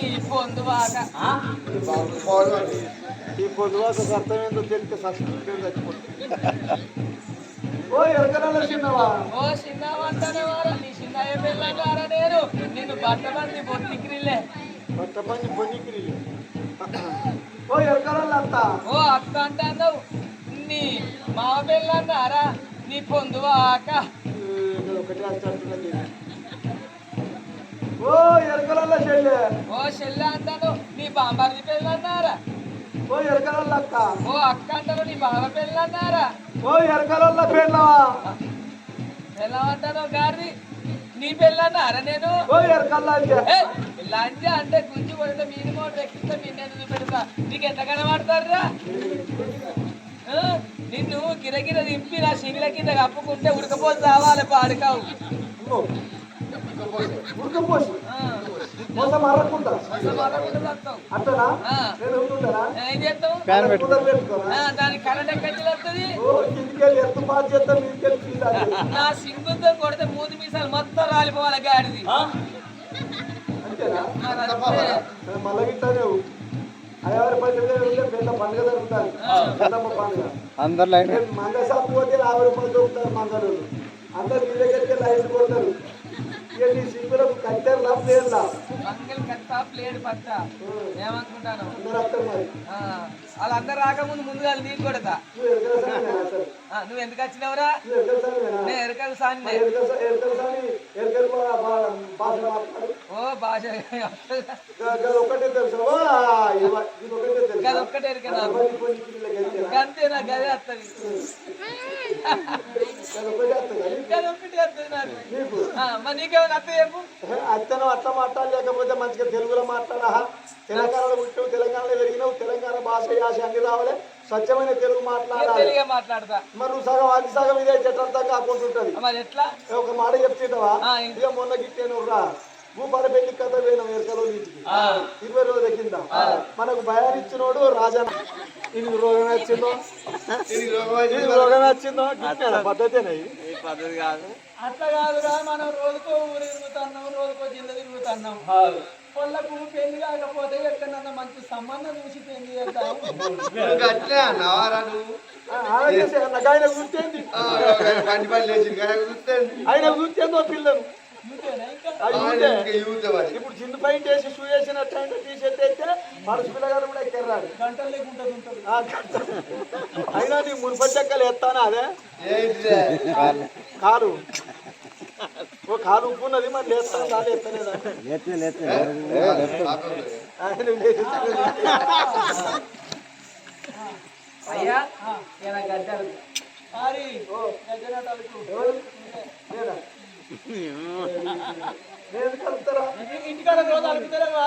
ఈ పొద్దువాక అర్థం ఏందో తెలిస్తే సబ్స్క్రిప్షన్ చచ్చిపోతుంది ఓ ఎరకల చిన్నవా ఓ చిన్నవంటనే వారా నీ చిన్నయ్య పెళ్ళన్నారా నేను నిన్ను బట్టబంది బొత్తికిరిలే కొత్త పని ఓ ఎరకల అత్త ఓ అత్త అంటావు నీ మావ పెళ్ళన్నారా నీ పొందువాక ఒకటి ఒకటే అంటున్నది ఓ ఎరకల చెల్లె. ఓ చెల్లె అంటాను నీ బాంబారిది పెళ్ళన్నారా? ఓ ఎరకల అక్క. ఓ అక్క అంటాను నీ బావ పెళ్ళన్నారా? ఓ ఎరకల పెళ్ళవా? గారి నీ పెళ్ళన్నారా నేను? ఓ ఎరకల ఏ, లంచ అంటే గుంజి కొడితే మీది మోట ఎక్కిస్తే మీ నేను చూపెడతా. నీకు ఎంత కనబడతారా నిన్ను గిరగిర దింపి నా శిగిల కింద కప్పుకుంటే ఉడకపోతే రావాలి పాడుకావు. ఉడకపోసి. నేను ఉంటుంటారా పెట్టుకోరా దానికి కరెంట్ వస్తుంది కిందికెళ్ళి చేస్తాం మీదికెళ్ళి నా సింగుతో కొడితే మూతి మీసాలు మొత్తం రాలిపోవాలి గాడిది అంతేనా అందరు లైన్ మంగ షాప్ పోతే యాభై రూపాయలు దొరుకుతారు మంగళూరు అందరు మీ దగ్గరికి లైన్ కొడతారు నీ సింగులకు కట్టారు లాభం లేదు లాభం మంగళ కట్ట ప్లేట్ పట్ట. ఏమనుకుంటాను? వాళ్ళందరూ రాకముందు ముందుగా నీకు కొడతా. నువ్వు ఎందుకు వచ్చినావురా? ఎరకల నేను ఎరకల సాన్ని. ఎరకల సా- ఎరకల సామి ఎరకల బా- బా- భాష మాట్లాడు. ఓ భాష గా- గా ఒకటే తెలుసు. ఓ ఇవ- ఇది ఒకటే తెలుసు. గది ఒక్కటే ఎరిక నాకు అవన్నీ కొన్ని కిందకి వెళ్తేనా? అంతే నాకు గదే వస్తుంది వస్తుంది నాకు? మరి నీకేమైనా అత్త చెప్పు. అత్తను అట్లా మాట్లాడాలి లేకపోతే మంచిగా తెలుగులో మాట్లాడా తెలంగాణలో పుట్టావు తెలంగాణలో పెరిగినావు తెలంగాణ భాష యాస అన్ని రావాలి. స్వచ్ఛమైన తెలుగు మాట్లాడాలి. మాట్లాడతా. మరి నువ్వు సగం అది సగం ఇదే చెట్టంతా కాకుంటుంటది. మరి ఎట్లా? ఒక మాట చెప్తుంటావా? ఇక మొన్న గిట్టాను రా. భూపాల పెళ్ళి కథ పోయినాం ఎరకలో నీటికి. ఇరవై రోజుల కింద. మనకు భయాన్ని ఇచ్చినోడు రాజా ఇది రోగం వచ్చిందో ఇది రోగం వచ్చిందో పద్ధతేనా ఇది? పద్ధతి కాదు. అట్లా కాదురా మనం రోజుకో ఊరు తిరుగుతున్నాం రోజుకో జిల్లా తిరుగుతున్నాం. పొల్లకు పెళ్ళి కాకపోతే ఎక్కడన్నా మంచి సంబంధం చూసి పెళ్ళి చేద్దాం. చేసే ఆయన గుర్తేంది ఆయన గుర్తేందో పిల్లలు. ఇప్పుడు చిన్న పైన వేసి షూ ఆయన టీషర్ట్ అయితే మనసు పిల్లగాడు కూడా ఎక్కర్రాడు. గంటలు. అయినా నీ మునుపటి చెక్కలు ఎత్తానా అదే? కారు. ఓ కారు ఉప్పు ఉన్నది మరి లేస్తాను కాదు ఎత్తలేదా లేతే లేతే. అయ్యా గడ్డలు? నేనా? నేను కలుపుతారా ఇంటికాడ రోజు అలుపుతలేవా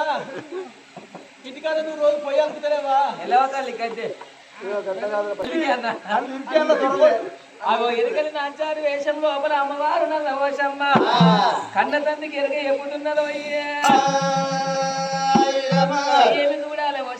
ఇంటికాడ నువ్వు రోజు పొయ్యి అలుపుతలేవా ఎలా అవుతాయి గడ్డే అగో ఎరుకలి నాచారి వేషం లోపల అమ్మవారు ఓషమ్మ కన్న తండ్రికి ఎరుక ఎప్పుడున్నదో అయ్యే. ఏమి చూడాలి ఓ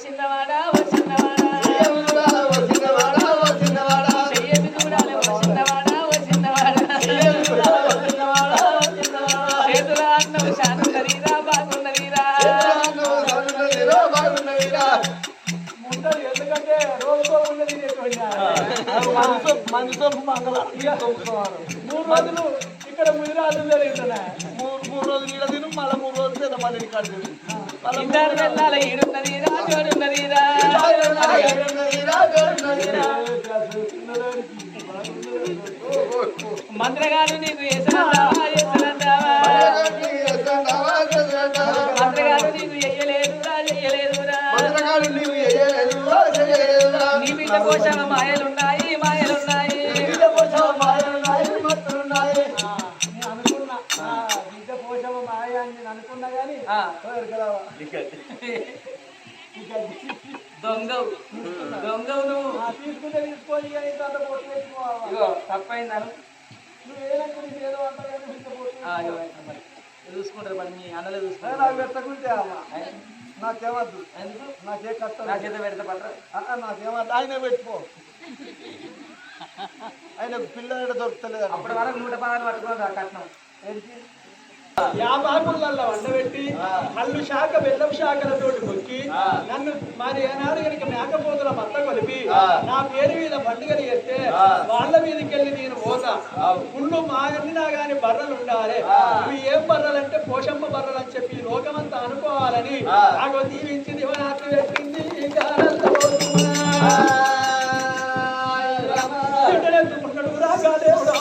మూడు రోజులు ఇక్కడ ముదిరాజులు జరుగుతున్నాయి మూడు మూడు రోజులు ఈడ తిను మళ్ళీ మూడు రోజులు పెద్ద మళ్ళీ ఇక్కడ తిను ఇద్దరు వెళ్ళాలి నీకు వేసనందావా పోషణ మాయలున్నాయి మాయలున్నాయి. బిడ్డ పోషమ మాయ అని నేను అనుకున్నా కానీ ఆ. ఎరకరావా? దొంగవు. దొంగవు నువ్వు. ఆ, తీసుకుంటే తీసుకోవాలి కానీ ఇంత పొట్టు పెట్టుకోవాలి ఇగో తప్పైందాను నువ్వు ఏదో అంటావు కానీ. చూసుకుంటారు మరి మీ అన్నలే ఏ, చూసుకుంటారు. నాకు పెట్టకుంటే అమ్మ నాకేమద్దు? ఎందుకు? నాకే కష్టం. నా చేత పెడతా పట్ల ఆ, నాకేమద్దు? ఆయనే పెట్టుకో. ఆయన పిల్లలు దొరుకుతలేదు అప్పటి వరకు నూట పదాలు పట్టుకున్నా కట్నం. ఏంటి? యాపాకులలో వండబెట్టి కళ్ళు శాఖ బెల్లం శాఖలతోటి మొక్కి నన్ను మరి ఏనాడు కనుక మేకపోతుల మత్త కొలిపి నా పేరు మీద పండుగలు చేస్తే వాళ్ళ మీదకి వెళ్ళి నేను పోతా. ఉండు మా అన్నినా గాని బర్రెలు ఉండాలి. ఇవి ఏం బర్రెలు అంటే పోషమ్మ బర్రెలు అని చెప్పి లోకమంతా అనుకోవాలని నాకు దీవించి దివనాత్రి పెట్టింది. తిట్టడెత్తుకున్నాడు రాగాదేవుడా.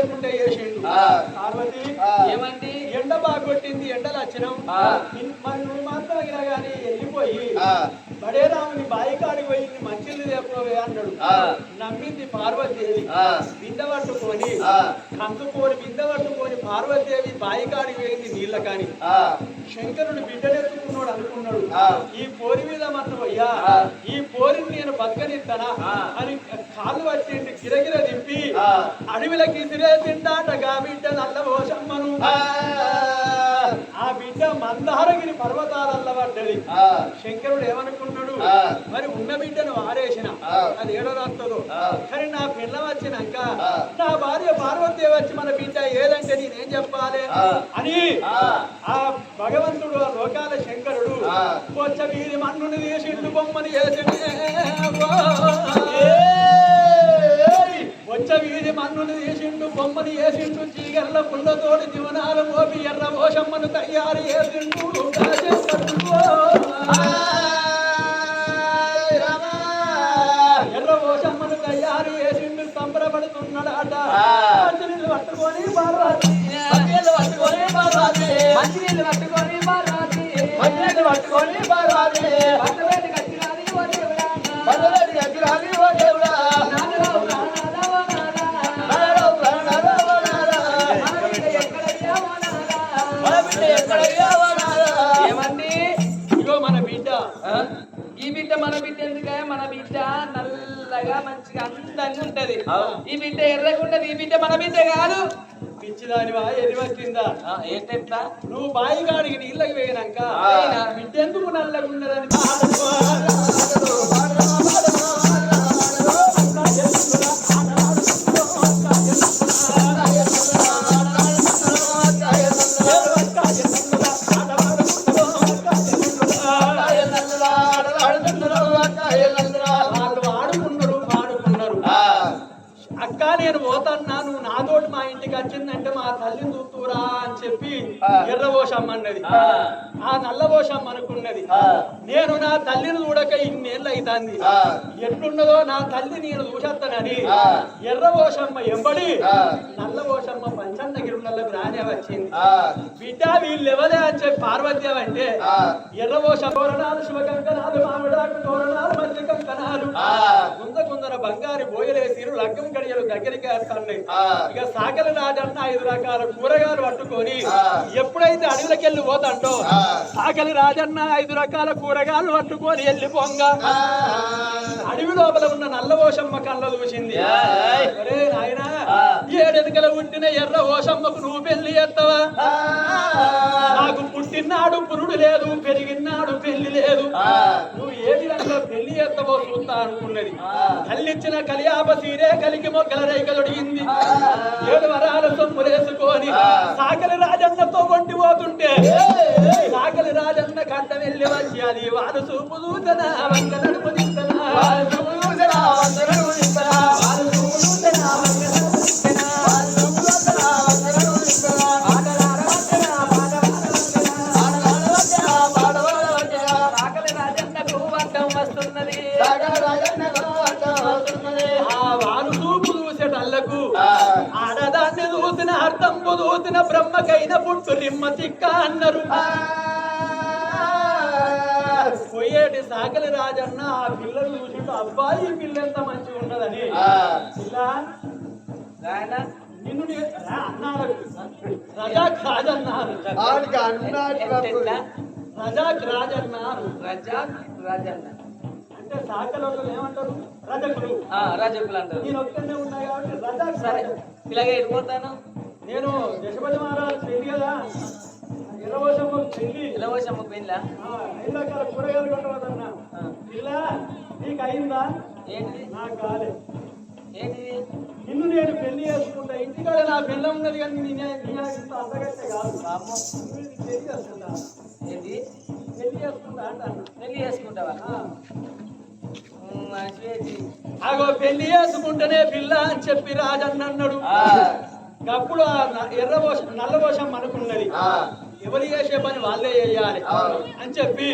లేకుండా వేసిండు పార్వతి ఏమండి ఎండ బాగా కొట్టింది ఎండలు వచ్చినాం మరి నువ్వు మాత్రం ఇలా కానీ వెళ్ళిపోయి బడే రాముని బాయి కాడికి పోయి మంచిలు లేకపోవే అన్నాడు. నమ్మింది పార్వతీదేవి. బిందె పట్టుకొని కందుకొని బిందె పట్టుకొని పార్వతీదేవి బాయి కాడికి పోయింది నీళ్ళ కాని. శంకరుడు బిడ్డనెత్తుకున్నాడు అనుకున్నాడు. ఈ పోరి మీద మనం అయ్యా ఈ పోరిని నేను బతకనిస్తానా అని కాళ్ళు పట్టిండి గిరగిర దింపి అడవిలకి సిరే తింటాటగా బిడ్డ నల్ల పోషమ్మను ఆ. బిడ్డ మందారగిరి పర్వతాలల్ల పడ్డది శంకరుడు ఏమనుకున్నాడు మరి ఉన్న బిడ్డను ఆరేసిన. అది ఏడో రాస్తుందో కానీ నా పిల్ల వచ్చినాక నా భార్య పార్వతి వచ్చి మన బిడ్డ ఏదంటే నేనేం చెప్పాలి? అని ఆ. భగవంతుడు ఆ లోకాల శంకరుడు కొచ్చ వీరి మన్నుని తీసిండు బొమ్మని వీధి మన్నుని వేసిండు బొమ్మని వేసిండు చీగర్ల పుల్లతోటి జీవనాలు మోపి ఎర్ర మోషమ్మను తయారు చేసిండు. ఎర్ర మోషమ్మను తయారు చేసిండు సంబరపడుతున్నాడు అట మంచినీళ్ళు పట్టుకొని పార్వతి ఈ బిడ్డ మన బిడ్డ ఎందుకే మన బిడ్డ నల్లగా మంచిగా అందంగా ఉంటది. ఈ బిడ్డ ఎర్రగుంటది ఈ బిడ్డ మన బిడ్డ కాదు. పిచ్చిదానివా ఎది వచ్చిందా ఆ, ఏంటెట్లా నువ్వు బాయి కాడికి నీళ్ళకి వేయినాక. బిడ్డ ఎందుకు నల్లగున్నదని వాళ్ళు ఎర్రబోషమ్మ అన్నది ఆ నల్లబోషమ్మ అనుకున్నది నేను నా తల్లిని చూడక ఇన్నేళ్ళు అవుతుంది ఎట్లున్నదో నా తల్లి నేను చూసేస్తానని ఎర్రబోషమ్మ ఎంబడి నల్లబోషమ్మ పంచన్నగిరుళ్ళకి రానే వచ్చింది. బిడ్డ వీళ్ళు ఎవరే అని చెప్పి పార్వత్యం అంటే ఎర్రబోష తోరణాలు శివ కంకణాలు మామిడాకు తోరణాలు మంచి కంకణాలు గుంద గుందర బంగారు బోయలేసిరు లగ్గం గడియలు దగ్గరికి వేస్తున్నాయి ఇక సాగల రాజన్న ఐదు రకాల కూరగాయలు పట్టుకొని ఎప్పుడైతే అడవిలోకి వెళ్ళి పోతాండో సాగలి రాజన్న ఐదు రకాల కూరగాయలు పట్టుకొని వెళ్ళి పొంగ. అడవి లోపల ఉన్న నల్ల ఓషమ్మ కళ్ళ చూసింది. ఒరే నాయనా ఏడెనకల ఎర్ర ఓషమ్మకు నువ్వు పెళ్ళి చేస్తావా నాకు పుట్టినాడు పురుడు లేదు పెరిగినాడు పెళ్ళి లేదు. నువ్వు ఏ విధంగా పెళ్ళి చేస్తావో చూస్తా అనుకున్నది. తల్లిచ్చిన కలియాప సీరే కలికి మొగ్గల రేఖ తొడిగింది ఏడు వరాల సొమ్ములేసుకొని సాగలి రాజన్నతో వంటి పోతుంటే సాగలి రాజన్న కంట వెళ్ళి వచ్చి అది వారు చూపు చూసిన వంక తిక్క అన్నారు. పోయి అయ్యేటి సాకలి రాజన్న ఆ పిల్లలు చూసిండు అబ్బాయి ఈ పిల్ల ఎంత మంచిగా ఉన్నదని రాయన నిన్ను అన్నారు రజాక్ రాజన్నారు. రజాక్ రాజన్నారు. రజాక్ రాజన్న. అంటే సాకలి వాళ్ళు ఏమంటారు? రజకులు. ఆ, రాజకులు అంటారు. నేను ఒక్కనే ఉన్నా కాబట్టి రజాక్ సరే. ఇలాగే ఎడిపోతాను నేను యశపతి మహారాజు పెళ్ళి కదా. ఇరవసమ్మ పెళ్ళి ఇలవశమ్మ పెళ్ళ? ఐదు రకాల కూరగాయలు కొట్టవద్దన్నా పిల్ల నీకు అయిందా? ఏంటిది? నాకు కాలే. ఏంటిది? నిన్ను నేను పెళ్ళి చేసుకుంటా. ఇంటికాడ నా పిల్ల ఉన్నది కానీ నేనే అందగట్టే కాదు. ఇది పెళ్ళి చేసుకుంటా. ఏంటి? పెళ్ళి చేసుకుంటా అంటాను పెళ్ళి చేసుకుంటావా? ఆ. ఉమ్, మంచిది. అగో పెళ్ళి చేసుకుంటేనే పిల్ల అని చెప్పి రాజన్న అన్నాడు. అప్పుడు ఎర్ర పోషం నల్ల పోషం అనుకున్నది ఎవరు చేసే పని వాళ్ళే చేయాలి. అని చెప్పి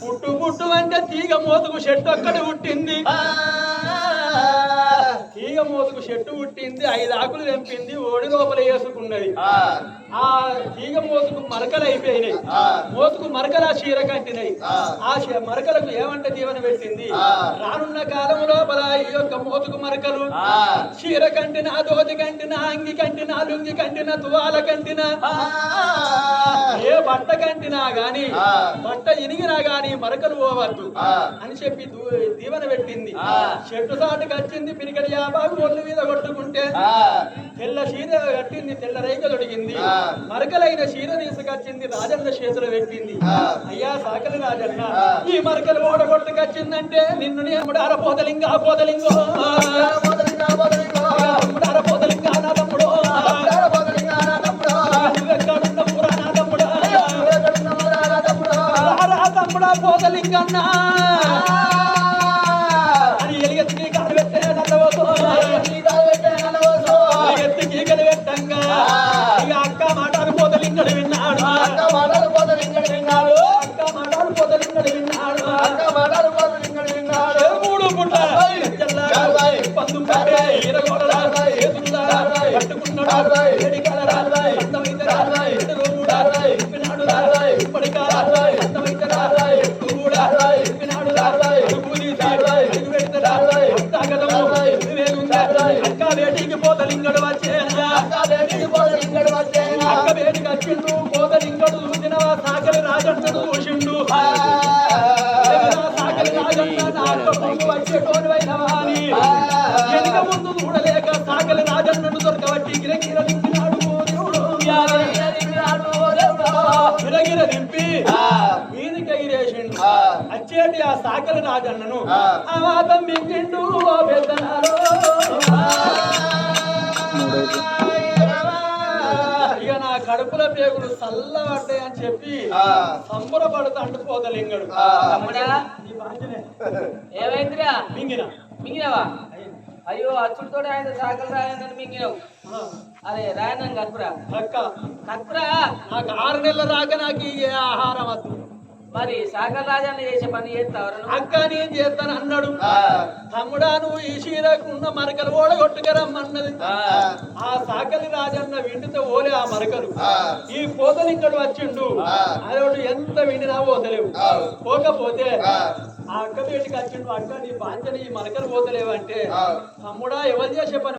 పుట్టు పుట్టు అంటే తీగ మోతుకు చెట్టు ఒక్కటి పుట్టింది. తీగ మోతుకు చెట్టు పుట్టింది ఐదు ఆకులు తెంపింది ఓడి లోపల వేసుకున్నది ఆ తీగ మోతుకు మరకలు అయిపోయినాయి. మోతుకు మరకలు ఆ చీర కట్టినాయి. ఆ. మరకలకు ఏమంటే దీవెన పెట్టింది? రానున్న కాలం లోపల ఈ యొక్క మోతుకు మరకలు. చీర కంటిన దోతి కంటిన అంగి కంటిన లుంగి కంటిన తువాల కంటిన. ఏ బట్ట కంటినా గాని బట్ట ఇనిగినా గాని మరకలు పోవద్దు అని చెప్పి దీవెన పెట్టింది. చెట్టు సాటుకు వచ్చింది పిరికడి యాబాగు ఒళ్ళు మీద కొట్టుకుంటే తెల్ల చీర కట్టింది తెల్ల రేఖ తొడిగింది. మరకలైన చీర తీసుకొచ్చింది రాజన్న చేతులు పెట్టింది అయ్యా సాకలి రాజన్న ఈ మరకలు ఓడగొట్టుకొచ్చిందంటే నిన్ను నేను అరపోతలింగ పోతలింగో తమ్ముడు. అరపోతలింగ నా తమ్ముడా. పోతలింగన్న. వేటికి పోతలింగడు వచ్చేనా? అక్క వేడికి వచ్చిండు పోతలింగడు చూసిన సాగరి రాజన్నడు చూసిండు. సాగరి రాజన్న నా కొడుకు వచ్చేటోని అయినవాని వెనుక ముందు చూడలేక సాగలి రాజన్నను దొరకబట్టి గిరగిర దింపినాడు గిరగిర దింపి. వచ్చేటి ఆ సాగలి రాజన్నను ఆ. వాతం మింగిండు ఓ పెద్దనాలో ఇక నా కడుపుల పేగులు చల్లబడ్డాయి అని చెప్పి సంబరపడుతూ తమ్ముడా బాంజనే ఏమైందిరా? మింగిన. మింగినవా? అయ్యో అచ్చుడితో ఆయన సాకలు రాయనని మింగినవు. అరే రాయనం కక్కురా. కక్కురా? నాకు ఆరు నెలల దాకా నాకు ఈ ఆహారం వద్దు. మరి సాకల్ రాజన్న చేసే పని చేస్తావరా నువ్వు? అక్క నేను చేస్తాను అన్నాడు. తమ్ముడా నువ్వు ఈ చీరకున్న మరకలు ఓడగొట్టుకరమ్మన్నది ఆ. సాకలి రాజన్న విండితే ఓలే ఆ మరకలు. ఈ పోతలు ఇక్కడ వచ్చిండు. అదొకటి ఎంత విండినా పోతలేవు. పోకపోతే ఆ. అక్క బయటికి వచ్చిండు అక్క నీ బాంచని ఈ మరకలు పోతలేవు అంటే తమ్ముడా ఎవరు చేసే పని